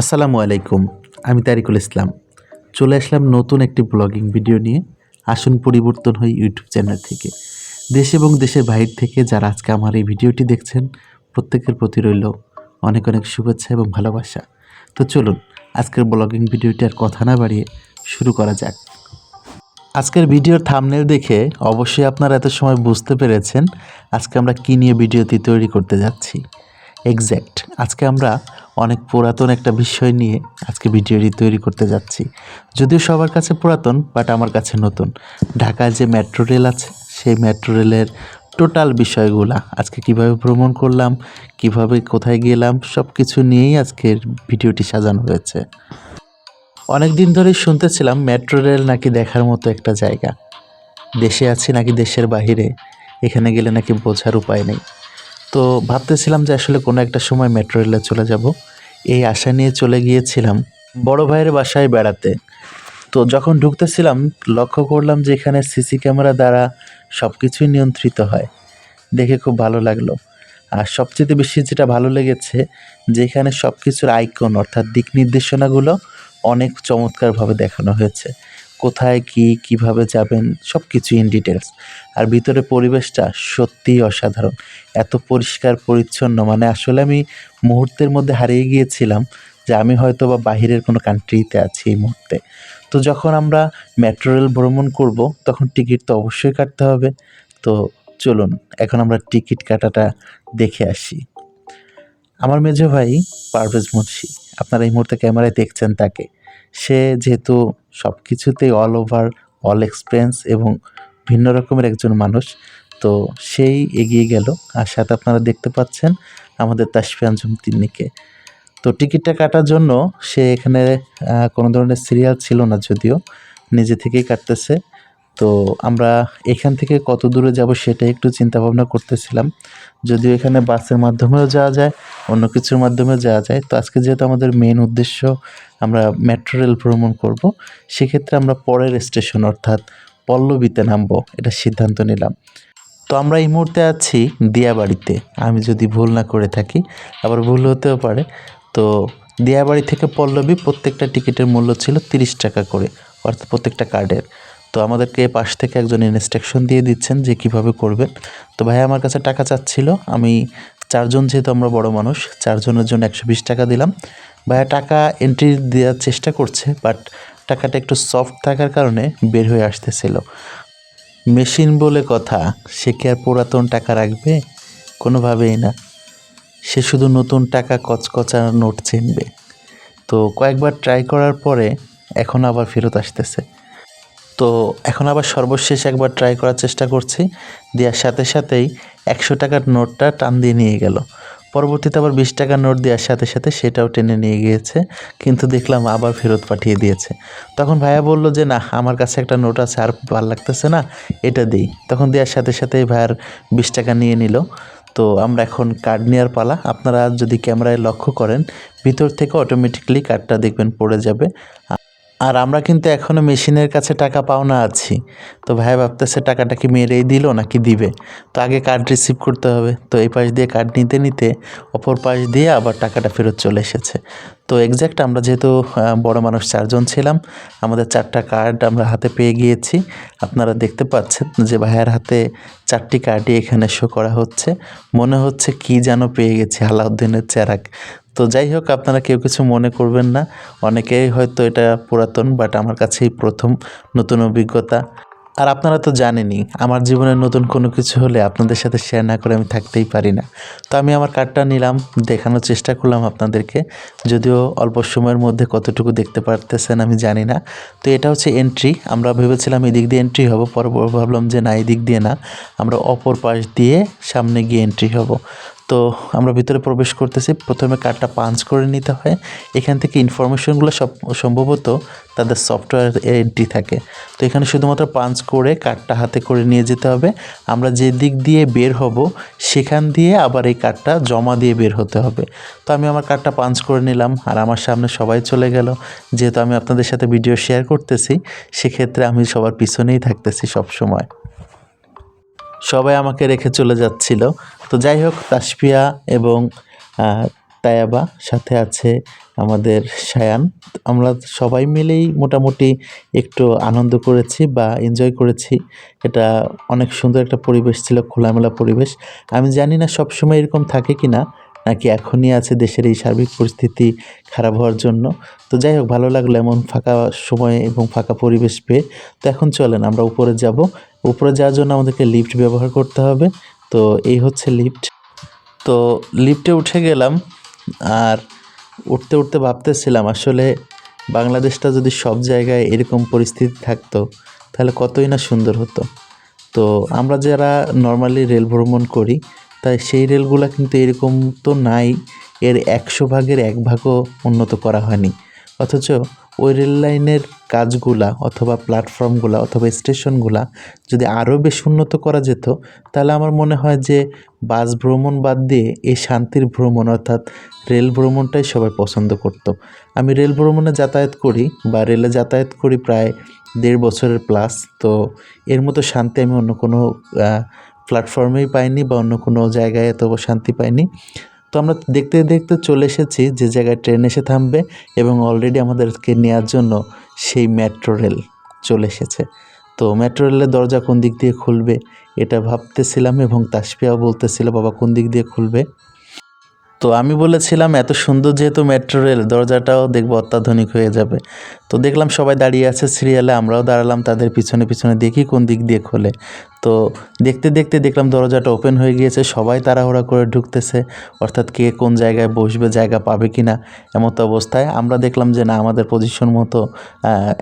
আসসালামু আলাইকুম, আমি তারিকুল ইসলাম। চলে আসলাম নতুন একটি ব্লগিং ভিডিও নিয়ে আসুন পরিবর্তন হই ইউটিউব চ্যানেল থেকে। দেশ এবং দেশের বাইরে থেকে যারা আজকে আমার এই ভিডিওটি দেখছেন, প্রত্যেকের প্রতি রইল অনেক অনেক শুভেচ্ছা এবং ভালোবাসা। তো চলুন, আজকের ব্লগিং ভিডিওটি আর কথা না বাড়িয়ে শুরু করা যাক। আজকের ভিডিওর থামনেল দেখে অবশ্যই আপনারা এত সময় বুঝতে পেরেছেন আজকে আমরা কী নিয়ে ভিডিওটি তৈরি করতে যাচ্ছি। এক্স্যাক্ট আজকে আমরা অনেক পুরাতন একটা বিষয় নিয়ে আজকে ভিডিওটি তৈরি করতে যাচ্ছি। যদিও সবার কাছে পুরাতন বাট আমার কাছে নতুন। ঢাকায় যে মেট্রো রেল আছে, সেই মেট্রো রেলের টোটাল বিষয়গুলা আজকে কীভাবে ভ্রমণ করলাম, কীভাবে কোথায় গেলাম সব কিছু নিয়েই আজকের ভিডিওটি সাজানো হয়েছে। অনেক দিন ধরেই শুনতেছিলাম মেট্রো রেল নাকি দেখার মতো একটা জায়গা। দেশে আছি নাকি দেশের বাহিরে, এখানে গেলে নাকি বোঝার উপায় নেই। তো ভাবতেছিলাম যে আসলে কোনো একটা সময় মেট্রো রেলে চলে যাব। এই আশা নিয়ে চলে গিয়েছিলাম বড় ভাইয়ের বাসায় বেড়াতে। তো যখন ঢুকতেছিলাম, লক্ষ্য করলাম যে এখানে সিসি ক্যামেরা দ্বারা সব কিছুই নিয়ন্ত্রিত হয়। দেখে খুব ভালো লাগল। আর সবচেয়ে বেশি যেটা ভালো লেগেছে, যে এখানে সব কিছুর আইকন অর্থাৎ দিক নির্দেশনাগুলো অনেক চমৎকারভাবে দেখানো হয়েছে। কোথায় কি, কীভাবে যাবেন সব কিছু ইন ডিটেলস আর ভিতরে পরিবেশটা সত্যিই অসাধারণ। এত পরিষ্কার, পরিচ্ছন্ন। মানে আসলে আমি মুহূর্তের মধ্যে হারিয়ে গিয়েছিলাম যে আমি হয়তো বা বাহিরের কোনো কান্ট্রিতে আছি এই মুহূর্তে। তো যখন আমরা মেট্রো রেল ভ্রমণ করব, তখন টিকিট তো অবশ্যই কাটতে হবে। তো চলুন, এখন আমরা টিকিট কাটাটা দেখে আসি। আমার মেজো ভাই পারভেজ মুন্সি, আপনারা এই মুহূর্তে ক্যামেরায় দেখছেন তাকে। সে যেহেতু সব কিছুতেই অল ওভার অল এক্সপিরিয়েন্স এবং ভিন্ন রকমের একজন মানুষ। তো সেই এগিয়ে গেল। আর সাথে আপনারা দেখতে পাচ্ছেন আমাদের তাসফি আঞ্জুম তিন্নিকে। তো টিকিটটা কাটার জন্য সে এখানে কোনো ধরনের সিরিয়াল ছিল না যদিও, নিজে থেকেই কাটতেছে। তো আমরা এখান থেকে কত দূরে যাব সেটা একটু চিন্তা ভাবনা করতেছিলাম। যদিও এখানে বাসের মাধ্যমেও যাওয়া যায়, অন্য কিছুর মাধ্যমেও যাওয়া যায়। তো আজকে যেহেতু আমাদের মেন উদ্দেশ্য আমরা মেট্রো রেল ভ্রমণ করব, সেক্ষেত্রে আমরা পরের স্টেশন অর্থাৎ পল্লবীতে নামবো, এটা সিদ্ধান্ত নিলাম। তো আমরা এই মুহূর্তে আছি দিয়াবাড়িতে। আমি যদি ভুল না করে থাকি, আবার ভুল হতেও পারে। তো দিয়াবাড়ি থেকে পল্লবী প্রত্যেকটা টিকিটের মূল্য ছিল তিরিশ টাকা করে, অর্থাৎ প্রত্যেকটা কার্ডের তো আমাদেরকে পাশ থেকে একজন ইনস্ট্রাকশন দিয়ে দিচ্ছেন যে কীভাবে করবেন। তো ভাই, আমার কাছে টাকা চাচ্ছিল। আমি চারজন, যেহেতু আমরা বড় মানুষ, চারজনের জন্য একশো বিশ টাকা দিলাম। ভাইয়া, টাকা এন্ট্রি দেওয়ার চেষ্টা করছে বাট টাকাটা একটু সফট থাকার কারণে বের হয়ে আসতেছিল। মেশিন বলে কথা, সে কি আর পুরাতন টাকা রাখবে? কোনোভাবেই না। সে শুধু নতুন টাকা কচকচা নোট চিনবে। তো কয়েকবার ট্রাই করার পরে এখন আবার ফেরত আসতেছে। তো এখন আবার সর্বশেষ একবার ট্রাই করার চেষ্টা করছি। দেওয়ার সাথে সাথেই একশো টাকার নোটটা টান দিয়ে নিয়ে গেল। পরবর্তীতে আবার বিশ টাকার নোট দেওয়ার সাথে সাথে সেটাও টেনে নিয়ে গিয়েছে, কিন্তু দেখলাম আবার ফেরত পাঠিয়ে দিয়েছে। তখন ভাইয়া বলল যে না আমার কাছে একটা নোট আছে, আর ভালো লাগতেছে না, এটা দিই। তখন দেওয়ার সাথে সাথেই ভাইয়ার বিশ টাকা নিয়ে নিল। তো আমরা এখন কার্ড নেওয়ার পালা। আপনারা যদি ক্যামেরায় লক্ষ্য করেন, ভিতর থেকে অটোমেটিকলি কার্ডটা দেখবেন পড়ে যাবে। আর আমরা কিন্তু এখনও মেশিনের কাছে টাকা পাওনা আছি। তো ভাই ভাবতেছে টাকাটা কি মেরেই দিল নাকি দিবে? তো আগে কার্ড রিসিভ করতে হবে। তো এই পাশ দিয়ে কার্ড নিতে নিতে অপর পাশ দিয়ে আবার টাকাটা ফেরত চলে এসেছে। তো এক্স্যাক্ট আমরা যেহেতু বড় মানুষ চারজন ছিলাম, আমাদের চারটা কার্ড আমরা হাতে পেয়ে গিয়েছি। আপনারা দেখতে পাচ্ছেন যে ভাইয়ের হাতে চারটি কার্ডই এখানে শো করা হচ্ছে। মনে হচ্ছে কি যেন পেয়ে গেছি, আলাউদ্দিনের চেরাক। তো যাই হোক, আপনারা কেউ কিছু মনে করবেন না। অনেকেই হয়তো এটা পুরাতন বাট আমার কাছেই প্রথম নতুন অভিজ্ঞতা। আর আপনারা তো জানেনই, আমার জীবনে নতুন কোনো কিছু হলে আপনাদের সাথে শেয়ার না করে আমি থাকতেই পারি না। তো আমি আমার কার্ডটা নিলাম, দেখানোর চেষ্টা করলাম আপনাদেরকে। যদিও অল্প সময়ের মধ্যে কতটুকু দেখতে পারতেছেন আমি জানি না। তো এটা হচ্ছে এন্ট্রি আমরা ভেবেছিলাম এদিক দিয়ে এন্ট্রি হব পর ভাবলাম যে না, এদিক দিয়ে না। আমরা অপর পাশ দিয়ে সামনে গিয়ে এন্ট্রি হব। তো আমরা ভিতরে প্রবেশ করতেছি। প্রথমে কার্ডটা পাঞ্চ করে নিতে হয়। এখান থেকে ইনফরমেশনগুলো সব সম্ভবত তাদের সফটওয়্যার এন্ট্রি থাকে। তো এখানে শুধুমাত্র পাঞ্চ করে কার্ডটা হাতে করে নিয়ে যেতে হবে। আমরা যে দিক দিয়ে বের হব, সেখান দিয়ে আবার এই কার্ডটা জমা দিয়ে বের হতে হবে। তো আমি আমার কার্ডটা পাঞ্চ করে নিলাম আর আমার সামনে সবাই চলে গেল। যেহেতু আমি আপনাদের সাথে ভিডিও শেয়ার করতেছি, সেক্ষেত্রে আমি সবার পিছনেই থাকতেছি সব সময়। সবাই আমাকে রেখে চলে যাচ্ছিল। তো যাই হোক, তাসফিয়া এবং তায়াবা সাথে আছে আমাদের সায়ান। আমরা সবাই মিলেই মোটামুটি একটু আনন্দ করেছি বা এনজয় করেছি। এটা অনেক সুন্দর একটা পরিবেশ ছিল, খোলামেলা পরিবেশ। আমি জানি না সবসময় এরকম থাকে কি না নাকি এখনই আছে দেশের এই সার্বিক পরিস্থিতি খারাপ হওয়ার জন্য। তো যাই হোক, ভালো লাগল এমন ফাঁকা সময় এবং ফাঁকা পরিবেশ পেয়ে। তো এখন চলেন, আমরা উপরে যাব। উপরে যাওয়ার জন্য আমাদেরকে লিফট ব্যবহার করতে হবে। তো এই হচ্ছে লিফট। তো লিফটে উঠে গেলাম আর উঠতে উঠতে ভাবতেছিলাম, আসলে বাংলাদেশটা যদি সব জায়গায় এরকম পরিস্থিতি থাকতো, তাহলে কতই না সুন্দর হতো। তো আমরা যারা নর্মালি রেল ভ্রমণ করি, তাই সেই রেলগুলো কিন্তু এরকম তো নাই, এর একশো ভাগের এক ভাগও উন্নত করা হয়নি। অথচ ওই রেল লাইনের কাজগুলা অথবা প্ল্যাটফর্মগুলা অথবা স্টেশনগুলা যদি আরও বেশি উন্নত করা যেত, তাহলে আমার মনে হয় যে বাস ভ্রমণ বাদ দিয়ে এই শান্তির ভ্রমণ অর্থাৎ রেল ভ্রমণটাই সবাই পছন্দ করত। আমি রেল ভ্রমণে যাতায়াত করি বা রেলে যাতায়াত করি প্রায় দেড় বছরের প্লাস তো এর মতো শান্তি আমি অন্য কোনো প্ল্যাটফর্মেই পাইনি বা অন্য কোনো জায়গায় এত শান্তি পাইনি তো আমরা দেখতে দেখতে চলে এসেছি যে জায়গায় ট্রেন এসে থামবে এবং অলরেডি আমাদেরকে নেওয়ার জন্য সেই মেট্রো রেল চলে এসেছে। তো মেট্রো রেলের দরজা কোন দিক দিয়ে খুলবে এটা ভাবতেছিলাম এবং তাসফিয়াও বলতেছিল, বাবা, কোন দিক দিয়ে খুলবে? তো আমি বলেছিলাম, এত সুন্দর যেহেতু মেট্রো রেল দরজাটাও দেখব অত্যাধুনিক হয়ে যাবে। তো দেখলাম সবাই দাঁড়িয়ে আছে সিরিয়ালে, আমরাও দাঁড়ালাম তাদের পিছনে পিছনে দেখি কোন দিক দিয়ে খোলে। তো দেখতে দেখতে দেখলাম দরজাটা ওপেন হয়ে গিয়েছে, সবাই তাড়াহুড়া করে ঢুকতেছে। অর্থাৎ কে কোন জায়গায় বসবে, জায়গা পাবে কি না এমতো অবস্থায় আমরা দেখলাম যে না, আমাদের পজিশন মতো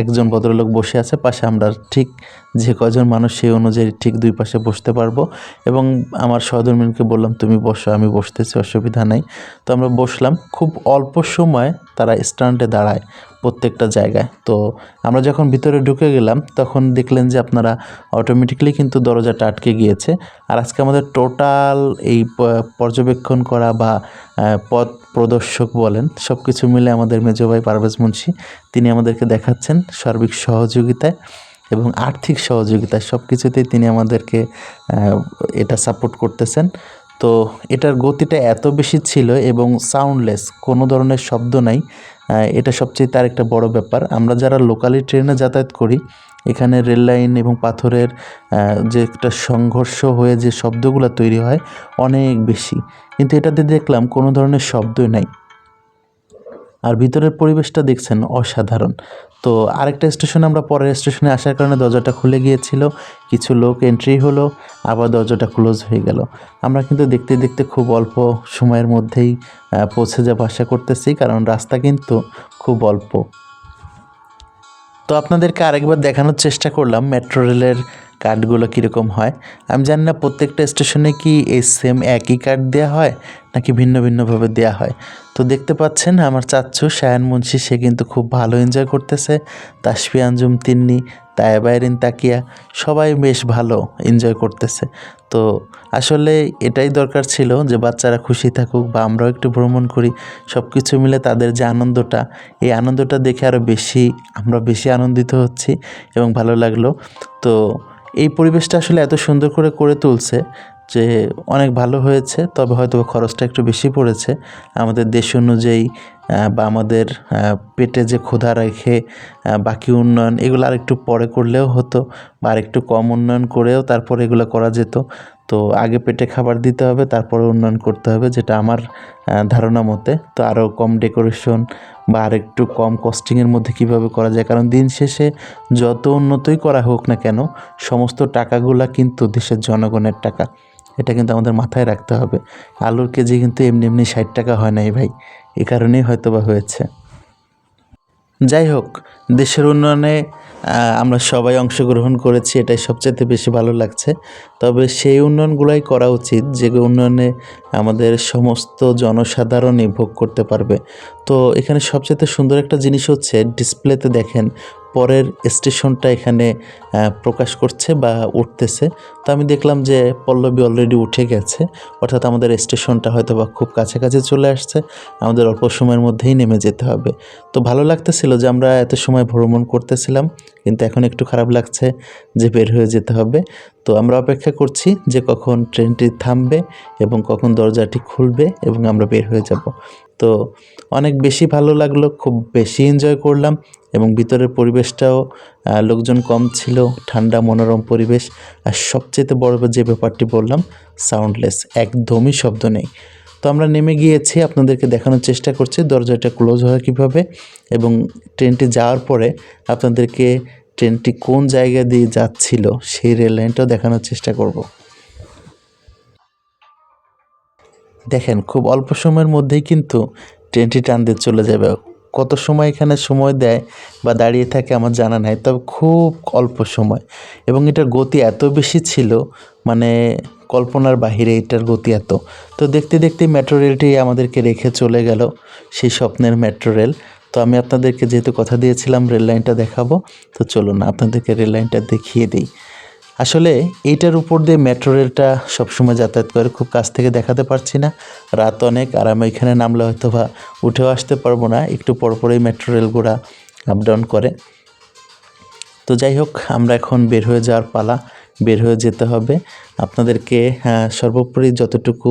একজন ভদ্রলোক বসে আছে, পাশে আমরা ঠিক যে কজন মানুষ, সেই অনুযায়ী ঠিক দুই পাশে বসতে পারব। এবং আমার সহধর্মীকে বললাম, তুমি বসো, আমি বসতেছি, অসুবিধা নাই। তো আমরা বসলাম। খুব অল্প সময় তারা স্ট্যান্ডে দাঁড়ায়। প্রত্যেকটা জায়গায়। তো আমরা যখন ভিতরে ঢুকে গেলাম, তখন দেখলেন যে আপনারা অটোমেটিকলি কিন্তু দরজাটা আটকে গিয়েছে। আর আজকে আমাদের টোটাল এই পর্যবেক্ষণ করা বা পথ প্রদর্শক বলেন সব কিছু মিলে আমাদের মেজো ভাই পারভেজ মুন্সি, তিনি আমাদেরকে দেখাচ্ছেন সার্বিক সহযোগিতায় এবং আর্থিক সহযোগিতায়। সব কিছুতেই তিনি আমাদেরকে এটা সাপোর্ট করতেছেন। তো এটার গতিটা এত বেশি ছিল এবং সাউন্ডলেস কোনো ধরনের শব্দ নাই। এটা সবচেয়ে তার একটা বড় ব্যাপার। আমরা যারা লোকালি ট্রেনে যাতায়াত করি, এখানে রেল লাইন এবং পাথরের যে একটা সংঘর্ষ হয়ে যে শব্দগুলো তৈরি হয়, অনেক বেশি। কিন্তু এটাতে দেখলাম কোনো ধরনের শব্দই নাই। আর ভিতরের পরিবেশটা দেখছেন অসাধারণ। তো আরেকটা স্টেশনে আমরা পরের স্টেশনে আসার কারণে দরজাটা খুলে গিয়েছিল, কিছু লোক এন্ট্রি হলো, আবার দরজাটা ক্লোজ হয়ে গেল। আমরা কিন্তু দেখতে দেখতে খুব অল্প সময়ের মধ্যেই পৌঁছে যাব আশা করতেছি, কারণ রাস্তা কিন্তু খুব অল্প। তো আপনাদেরকে আরেকবার দেখানোর চেষ্টা করলাম মেট্রো রেলের কার্ডগুলো কীরকম হয়? আমি জানি না প্রত্যেকটা স্টেশনে কি এই সেম একই কার্ড দেওয়া হয়, নাকি ভিন্ন ভিন্নভাবে দেওয়া হয়? তো দেখতে পাচ্ছেন আমার চাচ্ছু শায়ান মুন্সি, সে কিন্তু খুব ভালো এনজয় করতেছে। তাসফি আঞ্জুম তিন্নি তায়াবাইরিন তাকিয়া, সবাই বেশ ভালো এনজয় করতেছে। তো আসলে এটাই দরকার ছিল যে বাচ্চারা খুশি থাকুক বা আমরাও একটু ভ্রমণ করি সব কিছু মিলে তাদের যে আনন্দটা, এই আনন্দটা দেখে আরও বেশি, আমরা বেশি আনন্দিত হচ্ছি এবং ভালো লাগল। তো এই পরিবেশটা আসলে এত সুন্দর করে করে তুলছে যে অনেক ভালো হয়েছে, তবে হয়তো খরচটা একটু বেশি পড়েছে। আমাদের দেশ অনুযায়ী বা আমাদের পেটে যে ক্ষুধা রেখে বাকি উন্নয়ন, এগুলো আর একটু পরে করলেও হতো, বা আর একটু কম উন্নয়ন করেও তারপর এগুলো করা যেত। তো আগে পেটে খাবার দিতে হবে, তারপরে উন্নয়ন করতে হবে, যেটা আমার ধারণা মতে। তো আরও কম ডেকোরেশন বা আর একটু কম কস্টিংয়ের মধ্যে কীভাবে করা যায়? কারণ দিন শেষে যত উন্নতই করা হোক না কেন, সমস্ত টাকাগুলা কিন্তু দেশের জনগণের টাকা। এটা কিন্তু আমাদের মাথায় রাখতে হবে। আলুর কেজি কিন্তু এমনি এমনি ষাট টাকা হয় নাই ভাই। এ কারণেই হয়তো বা হয়েছে। যাই হোক, দেশের উন্নয়নে আমরা সবাই অংশগ্রহণ করেছি, এটাই সবচেয়ে বেশি ভালো লাগছে। তবে সেই উন্নয়নগুলাই করা উচিত, যে উন্নয়নে আমাদের সমস্ত জনসাধারণই ভোগ করতে পারবে। তো এখানে সবচেয়ে সুন্দর একটা জিনিস হচ্ছে ডিসপ্লেতে দেখেন পরের স্টেশনটা এখানে প্রকাশ করছে বা উঠতেছে। তো আমি দেখলাম যে পল্লবী অলরেডি উঠে গেছে। অর্থাৎ আমাদের স্টেশনটা হয়তো বা খুব কাছাকাছি চলে আসছে। আমাদের অল্প সময়ের মধ্যেই নেমে যেতে হবে। তো ভালো লাগতেছিল যে আমরা এত সময় ভ্রমণ করতেছিলাম, কিন্তু এখন একটু খারাপ লাগছে যে বের হয়ে যেতে হবে। তো আমরা অপেক্ষা করছি যে কখন ট্রেনটি থামবে এবং কখন দরজাটি খুলবে এবং আমরা বের হয়ে যাব। তো অনেক বেশি ভালো লাগল, খুব বেশি এনজয় করলাম এবং ভিতরের পরিবেশটাও লোকজন কম ছিল, ঠান্ডা, মনোরম পরিবেশ আর সবচেয়ে বড় যে ব্যাপারটি বললাম সাউন্ডলেস একদমই শব্দ নেই। তো আমরা নেমে গিয়েছি, আপনাদেরকে দেখানোর চেষ্টা করছি দরজাটা ক্লোজ হয় কীভাবে এবং ট্রেনটি যাওয়ার পরে আপনাদেরকে ট্রেনটি কোন জায়গা দিয়ে যাচ্ছিল, সেই রেল লাইনটাও দেখানোর চেষ্টা করব। দেখেন, খুব অল্প সময়ের মধ্যেই কিন্তু ট্রেনটি টান দিয়ে চলে যাবে। কত সময় এখানে সময় দেয় বা দাঁড়িয়ে থাকে আমার জানা নাই, তবে খুব অল্প সময়। এবং এটার গতি এত বেশি ছিল মানে কল্পনার বাহিরে এটার গতি এত। তো দেখতে দেখতে মেট্রো রেলটি আমাদেরকে রেখে চলে গেল, সেই স্বপ্নের মেট্রো রেল। তো আমি আপনাদেরকে যেহেতু কথা দিয়েছিলাম, রেল লাইনটা দেখাবো। তো চলুন, আপনাদেরকে রেল লাইনটা দেখিয়ে দিই। আসলে এইটার উপর দিয়ে মেট্রো রেলটা সবসময় যাতায়াত করে, খুব কাছ থেকে দেখাতে পারছি না। রাত অনেক আর আমি এখানে নামলে হয়তো বা উঠেও আসতে পারব না। একটু পরপরই মেট্রো রেলগুলা আপ ডাউন করে। তো যাই হোক, আমরা এখন বের হয়ে যাওয়ার পালা, বের হয়ে যেতে হবে। আপনাদেরকে সর্বোপরি যতটুকু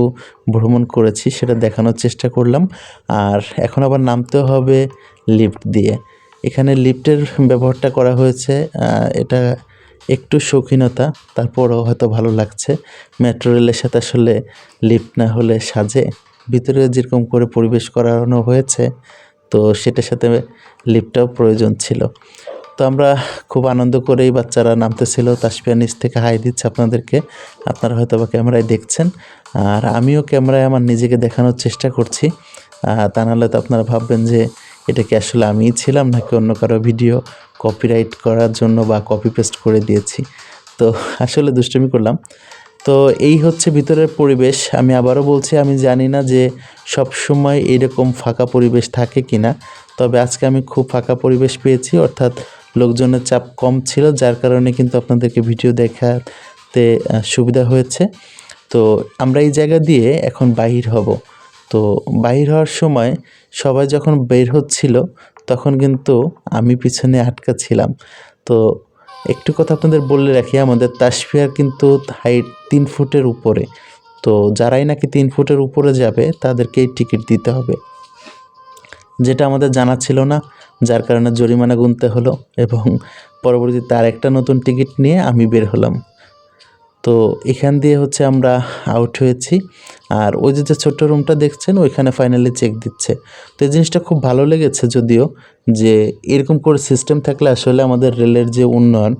ভ্রমণ করেছি সেটা দেখানোর চেষ্টা করলাম। আর এখন আবার নামতেও হবে লিফট দিয়ে। এখানে লিফটের ব্যবহারটা করা হয়েছে এটা একটু শৌখিনতা, তারপরও হয়তো ভালো লাগছে। মেট্রো রেলের সাথে আসলে লিফট না হলে সাজে। ভিতরে যেরকম করে পরিবেশ করানো হয়েছে, তো সেটার সাথে লিফটটাও প্রয়োজন ছিল। তো আমরা খুব আনন্দ করেই বাচ্চারা নামতেছিল তাসপিয়া নিচ থেকে হাই দিচ্ছে আপনাদেরকে। আপনারা হয়তো বা ক্যামেরায় দেখছেন। আর আমিও ক্যামেরায় আমার নিজেকে দেখানোর চেষ্টা করছি। তা নাহলে তো আপনারা ভাববেন যে এটা কি আসলে আমিই ছিলাম নাকি অন্য কারও ভিডিও কপিরাইট করার জন্য বা কপি পেস্ট করে দিয়েছি? তো আসলে দুষ্টুমি করলাম। তো এই হচ্ছে ভিতরের পরিবেশ। আমি আবারও বলছি, আমি জানি না যে সব সময় এরকম ফাঁকা পরিবেশ থাকে কি না তবে আজকে আমি খুব ফাঁকা পরিবেশ পেয়েছি, অর্থাৎ লোকজনের চাপ কম ছিল, যার কারণে কিন্তু আপনাদেরকে ভিডিও দেখাতে সুবিধা হয়েছে। তো আমরা এই জায়গা দিয়ে এখন বাহির হব। তো বাহির হওয়ার সময় সবাই যখন বের হচ্ছিল, তখন কিন্তু আমি পিছনে আটকা ছিলাম। তো একটু কথা আপনাদের বলে রাখি, আমাদের তাসফিয়ার কিন্তু হাইট তিন ফুটের উপরে। তো যারাই নাকি তিন ফুটের উপরে যাবে, তাদেরকেই টিকিট দিতে হবে। যেটা আমাদের জানা ছিল না, যার কারণে জরিমানা গুনতে হলো এবং পরবর্তীতে আর একটা নতুন টিকিট নিয়ে আমি বের হলাম। তো এখান দিয়ে হচ্ছে আমরা আউট হয়েছি। আর ওই যে যে ছোট্ট রুমটা দেখছেন, ওইখানে ফাইনালি চেক দিচ্ছে। তো এই জিনিসটা খুব ভালো লেগেছে যদিও যে এরকম করে সিস্টেম থাকলে আসলে আমাদের রেলের যে উন্নয়ন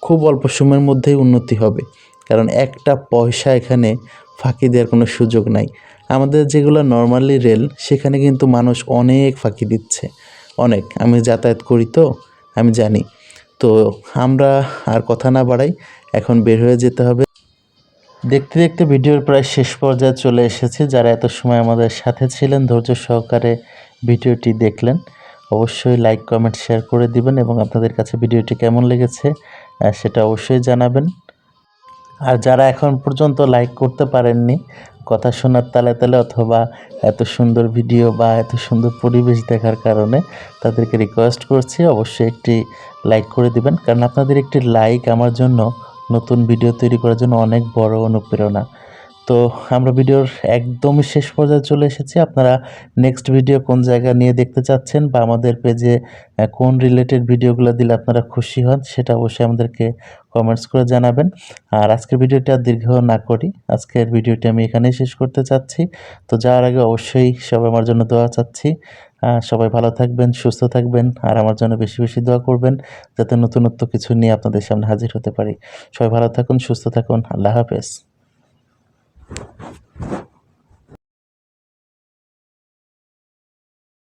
খুব অল্প সময়ের মধ্যেই উন্নতি হবে। কারণ একটা পয়সা এখানে ফাঁকি দেওয়ার কোনো সুযোগ নাই। আমাদের যেগুলো নর্মালি রেল সেখানে কিন্তু মানুষ অনেক ফাঁকি দিচ্ছে। অনেক। আমি যাতায়াত করি তো, আমি জানি। তো আমরা আর কথা না বাড়াই, এখন বের হয়ে যেতে হবে। দেখতে দেখতে ভিডিওর প্রায় শেষ পর্যায়ে চলে এসেছি। যারা এত সময় আমাদের সাথে ছিলেন, ধৈর্য সহকারে ভিডিওটি দেখলেন, অবশ্যই লাইক কমেন্ট শেয়ার করে দিবেন এবং আপনাদের কাছে ভিডিওটি কেমন লেগেছে সেটা অবশ্যই জানাবেন। আর যারা এখন পর্যন্ত লাইক করতে পারেননি, কথা শোনার তালে তালে অথবা এত সুন্দর ভিডিও বা এত সুন্দর পরিবেশ দেখার কারণে তাদেরকে রিকোয়েস্ট করছি, অবশ্যই একটি লাইক করে দিবেন। কারণ আপনাদের একটি লাইক আমার জন্য নতুন ভিডিও তৈরি করার জন্য অনেক বড় অনুপ্রেরণা। তো আমরা ভিডিওর একদমই শেষ পর্যায়ে চলে এসেছি। আপনারা নেক্সট ভিডিও কোন জায়গা নিয়ে দেখতে চাচ্ছেন বা আমাদের পেজে কোন রিলেটেড ভিডিওগুলো দিলে আপনারা খুশি হন, সেটা অবশ্যই আমাদেরকে কমেন্টস করে জানাবেন। আর আজকের ভিডিওটা দীর্ঘ না করি, আজকের ভিডিওটি আমি এখানেই শেষ করতে চাচ্ছি। তো যাওয়ার আগে অবশ্যই সবাই আমার জন্য দোয়া চাচ্ছি। সবাই ভালো থাকবেন, সুস্থ থাকবেন, আর আমার জন্য বেশি বেশি দোয়া করবেন যাতে নতুনত্ব কিছু নিয়ে আপনাদের সামনে হাজির হতে পারি। সবাই ভালো থাকুন, সুস্থ থাকুন, আল্লাহ হাফেজ।